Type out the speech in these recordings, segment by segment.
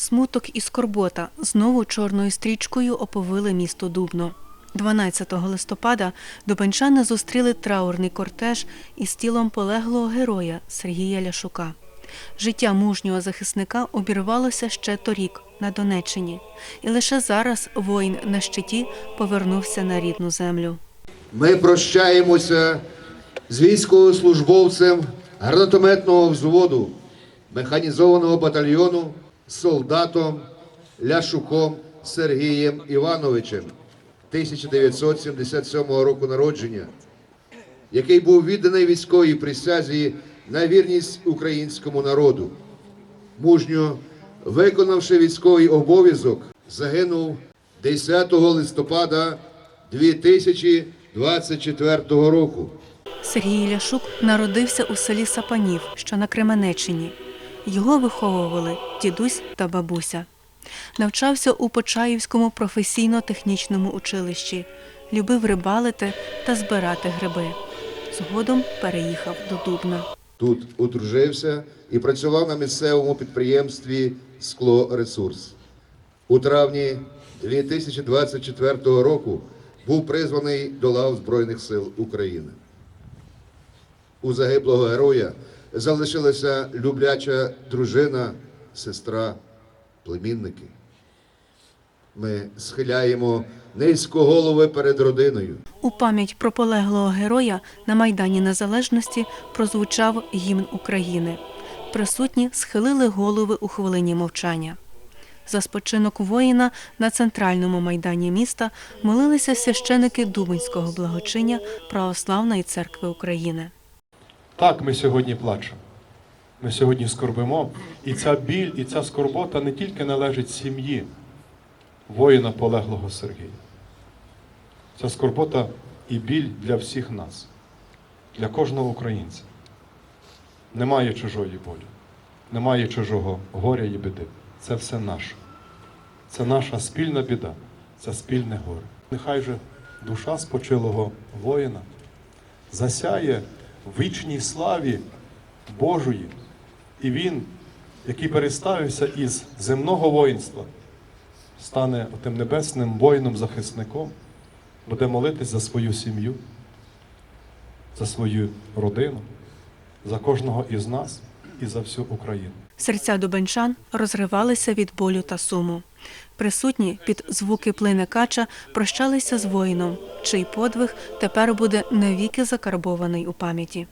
Смуток і скорбота знову чорною стрічкою оповили місто Дубно. 12 листопада дубенчани зустріли траурний кортеж із тілом полеглого героя Сергія Ляшука. Життя мужнього захисника обірвалося ще торік на Донеччині, і лише зараз воїн на щиті повернувся на рідну землю. Ми прощаємося з військовослужбовцем гранатометного взводу механізованого батальйону солдатом Ляшуком Сергієм Івановичем 1977 року народження, який був відданий військовій присязі на вірність українському народу. Мужньо виконавши військовий обов'язок, загинув 10 листопада 2024 року. Сергій Ляшук народився у селі Сапанів, що на Кременеччині. Його виховували дідусь та бабуся. Навчався у Почаївському професійно-технічному училищі, любив рибалити та збирати гриби. Згодом переїхав до Дубна. Тут одружився і працював на місцевому підприємстві Склоресурс. У травні 2024 року був призваний до лав Збройних сил України. У загиблого героя залишилася любляча дружина, сестра, племінники. Ми схиляємо низько голови перед родиною. У пам'ять про полеглого героя на Майдані Незалежності прозвучав гімн України. Присутні схилили голови у хвилині мовчання. За спочинок воїна на центральному майдані міста молилися священики Дубинського благочиння Православної церкви України. Так, ми сьогодні плачемо. Ми сьогодні скорбимо. І ця біль, і ця скорбота не тільки належить сім'ї воїна полеглого Сергія. Ця скорбота і біль для всіх нас, для кожного українця. Немає чужої болі, немає чужого горя і біди. Це все наше. Це наша спільна біда, це спільне горе. Нехай же душа спочилого воїна засяє вічній славі Божої. І він, який переставився із земного воїнства, стане тим небесним воїном-захисником, буде молитись за свою сім'ю, за свою родину, за кожного із нас і за всю Україну. Серця дубенчан розривалися від болю та суму. Присутні під звуки плине кача прощалися з воїном, чий подвиг тепер буде навіки закарбований у пам'яті.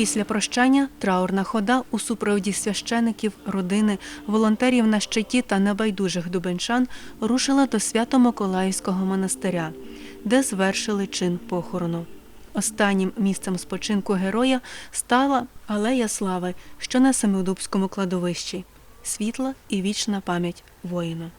Після прощання траурна хода у супроводі священиків, родини, волонтерів на щиті та небайдужих дубенчан рушила до Свято-Миколаївського монастиря, де звершили чин похорону. Останнім місцем спочинку героя стала Алея Слави, що на Семидубському кладовищі. Світла і вічна пам'ять воїну.